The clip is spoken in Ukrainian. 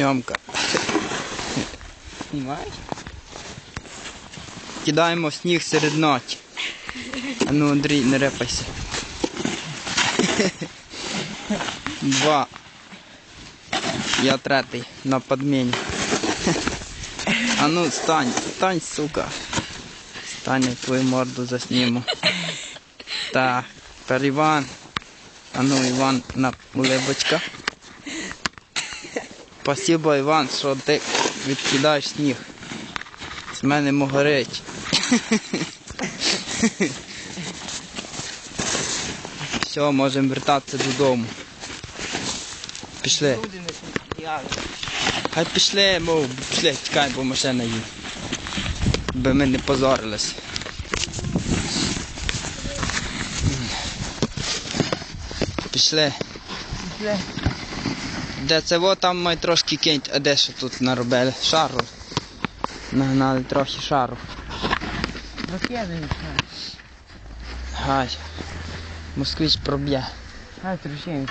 Зйомка. Знімаєш? Кидаємо в сніг серед ночі. А ну, Андрій, не репайся. Два. Я третій на подміні. А ну, стань, стань, сука. Стань, я твою морду засніму. Так, тепер Іван. А ну, Іван на улибочка. Спасибо, Іван, що ти відкидаєш сніг. З мене могорить. Все, можемо вертатися додому. Пішли. Хай пішли, мов, пішли, чекай, бо машина їде. Би ми не позорились. Пішли. Пішли. Де це во там май трошки кинь, а де що тут наробили? Шару. Нагнали трохи шару. Розкидаємо. Гай. Москвич проб'є. Гай, трущаємо.